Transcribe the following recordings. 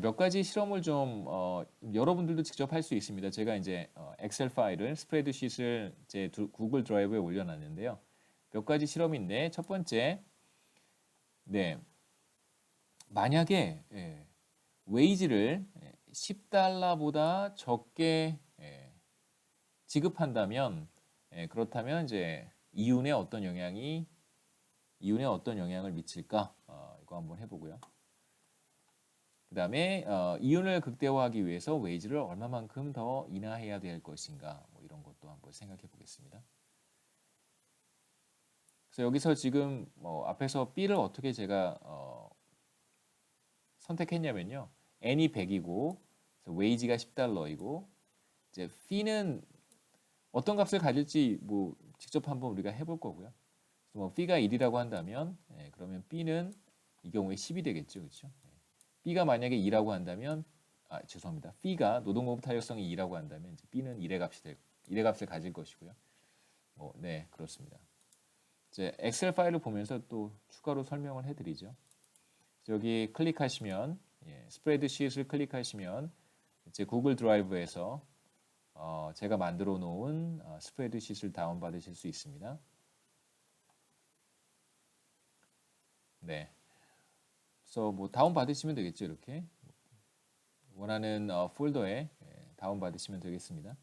몇 가지 실험을 좀 어, 여러분들도 직접 할 수 있습니다. 제가 이제 어, 엑셀 파일을 스프레드시트를 제 두- 구글 드라이브에 올려놨는데요. 몇 가지 실험인데 첫 번째, 네, 만약에 예, 웨이지를 10달러보다 적게 예, 지급한다면 예, 그렇다면 이제 이윤에 어떤 영향이 이윤에 어떤 영향을 미칠까? 어, 이거 한번 해보고요. 그 다음에 어, 이윤을 극대화하기 위해서 웨이지를 얼마만큼 더 인하해야 될 것인가 뭐 이런 것도 한번 생각해 보겠습니다. 그래서 여기서 지금 뭐 앞에서 B를 어떻게 제가 어, 선택했냐면요. N이 100이고 웨이지가 10달러이고 이제 fee는 어떤 값을 가질지 뭐 직접 한번 우리가 해볼 거고요. 뭐 fee가 1이라고 한다면 예, 그러면 B는 이 경우에 10이 되겠죠, 그렇죠? B가 만약에 2라고 한다면 아 죄송합니다. B가 노동공급 탄력성이 2라고 한다면 이제 B는 1의 값이 될 1의 값을 가질 것이고요. 뭐, 네 그렇습니다. 이제 엑셀 파일을 보면서 또 추가로 설명을 해드리죠. 여기 클릭하시면 예, 스프레드시트를 클릭하시면 이제 구글 드라이브에서 어, 제가 만들어 놓은 어, 스프레드시트를 다운 받으실 수 있습니다. 네. 그래서 뭐 다운 받으시면 되겠죠 이렇게 원하는 어, 폴더에 예, 다운 받으시면 되겠습니다.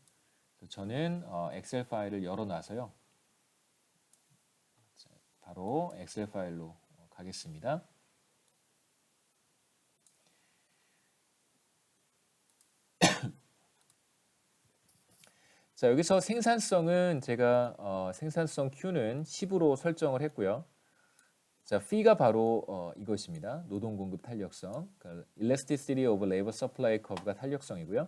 저는 어, 엑셀 파일을 열어놔서요. 자, 바로 엑셀 파일로 어, 가겠습니다. 자 여기서 생산성은 제가 어, 생산성 Q는 10으로 설정을 했고요. 자, fee가 바로 어, 이것입니다. 노동 공급 탄력성, 그러니까 elasticity of labor supply curve가 탄력성이고요.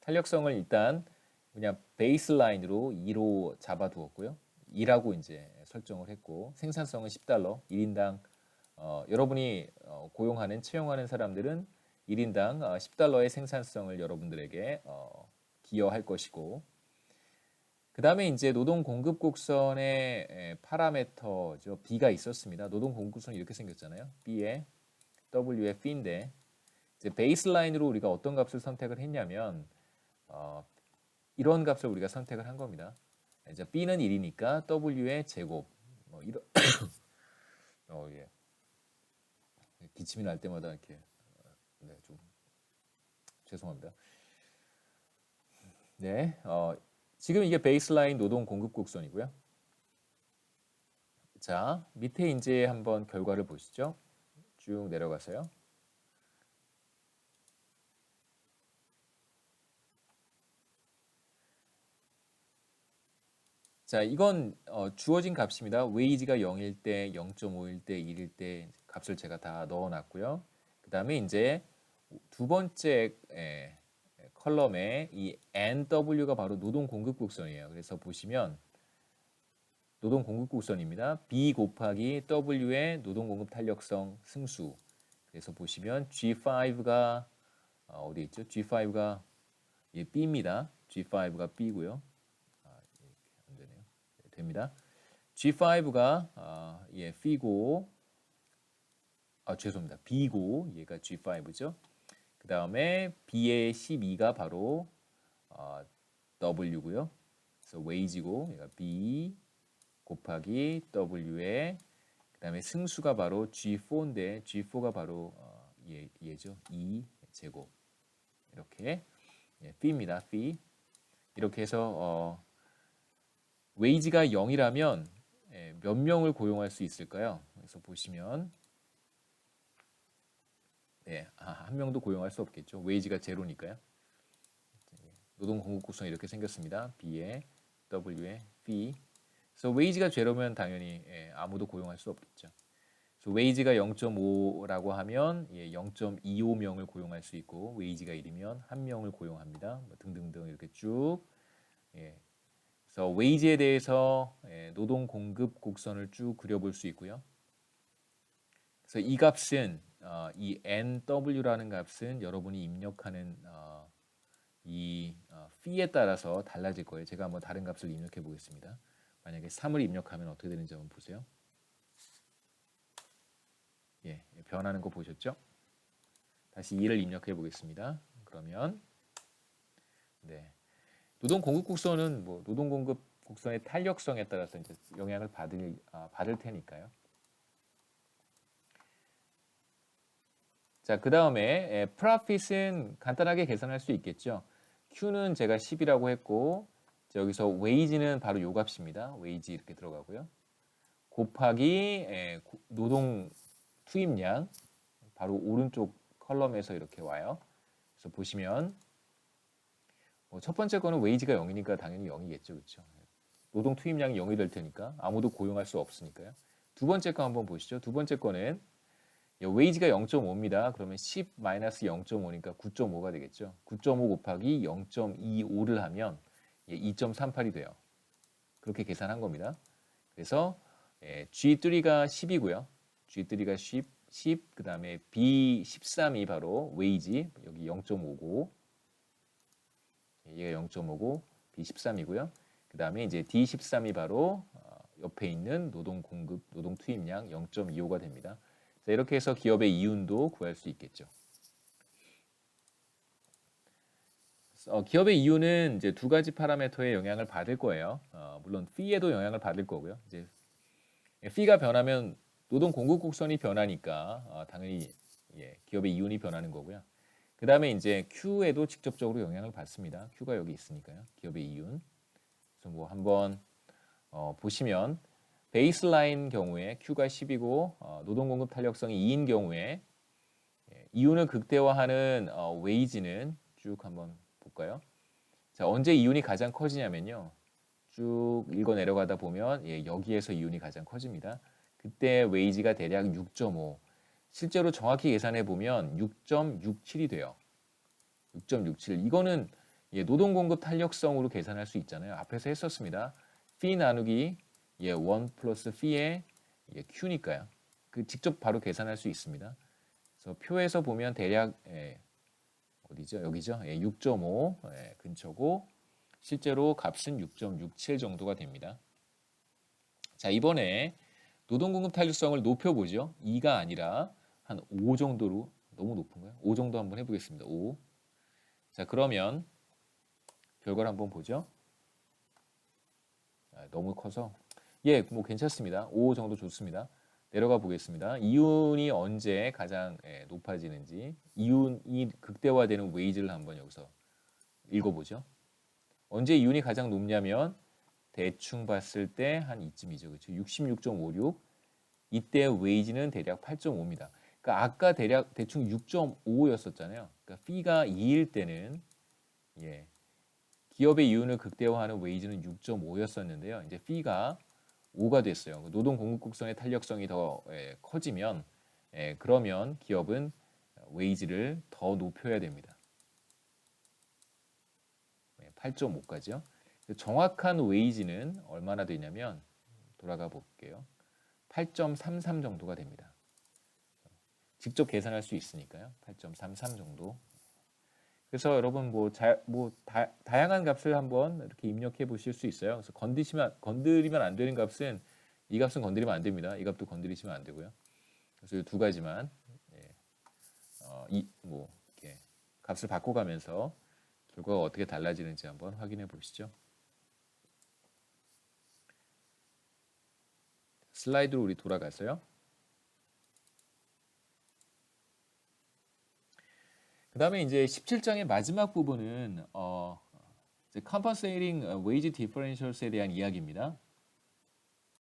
탄력성을 일단 그냥 베이스라인으로 2로 잡아두었고요. 2라고 이제 설정을 했고 생산성은 10달러, 1인당 어, 여러분이 어, 고용하는 채용하는 사람들은 1인당 어, 10달러의 생산성을 여러분들에게 어, 기여할 것이고 그 다음에 이제 노동 공급 곡선의 에, 파라메터죠. B가 있었습니다. 노동 공급 곡선이 이렇게 생겼잖아요. B에 W의 F인데 이제 베이스라인으로 우리가 어떤 값을 선택을 했냐면 어, 이런 값을 우리가 선택을 한 겁니다. 이제 B는 1이니까 W의 제곱 뭐 이런 어, 예. 기침이 날 때마다 이렇게 어, 네, 좀 죄송합니다. 네, 어, 지금 이게 베이스라인 노동 공급 곡선이고요. 자, 밑에 이제 한번 결과를 보시죠. 쭉 내려가세요. 자, 이건 어, 주어진 값입니다. 웨이지가 0일 때, 0.5일 때, 1일 때 값을 제가 다 넣어놨고요. 그 다음에 이제 두 번째 에, 컬럼에 이 NW가 바로 노동 공급 곡선이에요. 그래서 보시면 노동 공급 곡선입니다. B 곱하기 W의 노동 공급 탄력성 승수. 그래서 보시면 G5가 어, 디 있죠? G5가 예, B입니다. G5가 B고요. 아, 안 되네요. 네, 됩니다. G5가 아, 예, B고 아, 죄송합니다. B고 얘가 G5죠. 그 다음에 B의 12가 바로 어, W고요. 그래서 wage고 얘가 B 곱하기 W의 그 다음에 승수가 바로 G4인데 G4가 바로 어, 얘, 얘죠. 2 제곱 이렇게 예, B입니다. B 이렇게 해서 어, wage가 0이라면 예, 몇 명을 고용할 수 있을까요? 그래서 보시면 네, 아, 한 명도 고용할 수 없겠죠. 웨이지가 제로니까요. 노동 공급 구성이 이렇게 생겼습니다. B에 W에 B. 그래서 웨이지가 제로면 당연히 예, 아무도 고용할 수 없겠죠. 그래서 웨이지가 0.5라고 하면 예, 0.25명을 고용할 수 있고 웨이지가 1이면 한 명을 고용합니다. 뭐 등등등 이렇게 쭉. 예. 그래서 웨이지에 대해서 예, 노동 공급 곡선을 쭉 그려볼 수 있고요. 그래서 이 값은 어, 이 NW라는 값은 여러분이 입력하는 어, 이 어, fee에 따라서 달라질 거예요. 제가 한번 다른 값을 입력해 보겠습니다. 만약에 3을 입력하면 어떻게 되는지 한번 보세요. 예, 변하는 거 보셨죠? 다시 2를 입력해 보겠습니다. 그러면 네. 노동 공급 곡선은 뭐 노동 공급 곡선의 탄력성에 따라서 이제 영향을 받을 아, 받을 테니까요. 자, 그 다음에 프라핏은 간단하게 계산할 수 있겠죠. Q는 제가 10이라고 했고 자, 여기서 웨이지는 바로 요 값입니다. 웨이지 이렇게 들어가고요. 곱하기 에, 고- 노동 투입량 바로 오른쪽 컬럼에서 이렇게 와요. 그래서 보시면 뭐 첫 번째 거는 웨이지가 0이니까 당연히 0이겠죠. 그렇죠? 노동 투입량이 0이 될 테니까 아무도 고용할 수 없으니까요. 두 번째 거 한번 보시죠. 두 번째 거는 예, 웨이지가 0.5입니다. 그러면 10 마이너스 0.5니까 9.5가 되겠죠. 9.5 곱하기 0.25를 하면 예, 2.38이 돼요. 그렇게 계산한 겁니다. 그래서 예, G3가 10이고요. G3가 10, 10, 그 다음에 B13이 바로 웨이지, 여기 0.5고, 얘가 0.5고, B13이고요. 그 다음에 이제 D13이 바로 어, 옆에 있는 노동 공급, 노동 투입량 0.25가 됩니다. 자, 이렇게 해서 기업의 이윤도 구할 수 있겠죠. 어, 기업의 이윤은 이제 두 가지 파라미터에 영향을 받을 거예요. 어, 물론 fee에도 영향을 받을 거고요. 이제 fee가 변하면 노동 공급 곡선이 변하니까 어, 당연히 예, 기업의 이윤이 변하는 거고요. 그 다음에 이제 Q에도 직접적으로 영향을 받습니다. Q가 여기 있으니까요. 기업의 이윤. 그래서 뭐 한번 어, 보시면 베이스라인 경우에 Q가 10이고 어, 노동 공급 탄력성이 2인 경우에 예, 이윤을 극대화하는 어, 웨이지는 쭉 한번 볼까요? 자, 언제 이윤이 가장 커지냐면요. 쭉 읽어 내려가다 보면 예, 여기에서 이윤이 가장 커집니다. 그때 웨이지가 대략 6.5. 실제로 정확히 계산해 보면 6.67이 돼요. 6.67. 이거는 예, 노동 공급 탄력성으로 계산할 수 있잖아요. 앞에서 했었습니다. fee 나누기 예, 1 플러스 fee의 예, q니까요. 그 직접 바로 계산할 수 있습니다. 그래서 표에서 보면 대략 예, 어디죠? 여기죠. 예, 6.5 예, 근처고 실제로 값은 6.67 정도가 됩니다. 자 이번에 노동공급 탄력성을 높여보죠. 2가 아니라 한 5 정도로 너무 높은가요? 5 정도 한번 해보겠습니다. 5. 자 그러면 결과를 한번 보죠. 아, 너무 커서 예, 뭐 괜찮습니다. 5 정도 좋습니다. 내려가 보겠습니다. 이윤이 언제 가장 예, 높아지는지 이윤이 극대화되는 웨이지를 한번 여기서 읽어보죠. 언제 이윤이 가장 높냐면 대충 봤을 때 한 이쯤이죠. 그렇죠? 66.56. 이때 웨이지는 대략 8.5입니다. 그러니까 아까 대략 대충 6.5였었잖아요. 그러니까 fee가 2일 때는 예. 기업의 이윤을 극대화하는 웨이지는 6.5였었는데요. 이제 fee가 5가 됐어요. 노동 공급 곡선의 탄력성이 더 예, 커지면 예, 그러면 기업은 웨이지를 더 높여야 됩니다. 8.5까지요. 정확한 웨이지는 얼마나 되냐면 돌아가 볼게요. 8.33 정도가 됩니다. 직접 계산할 수 있으니까요. 8.33 정도. 그래서 여러분 뭐, 자, 뭐 다, 다양한 값을 한번 이렇게 입력해 보실 수 있어요. 그래서 건드시면 건드리면 안 되는 값은 이 값은 건드리면 안 됩니다. 이 값도 건드리시면 안 되고요. 그래서 이 두 가지만 예. 어, 이뭐 이렇게 값을 바꿔가면서 결과가 어떻게 달라지는지 한번 확인해 보시죠. 슬라이드로 우리 돌아가서요. 그 다음에 이제 17장의 마지막 부분은 어, 이제 compensating wage differentials에 대한 이야기입니다.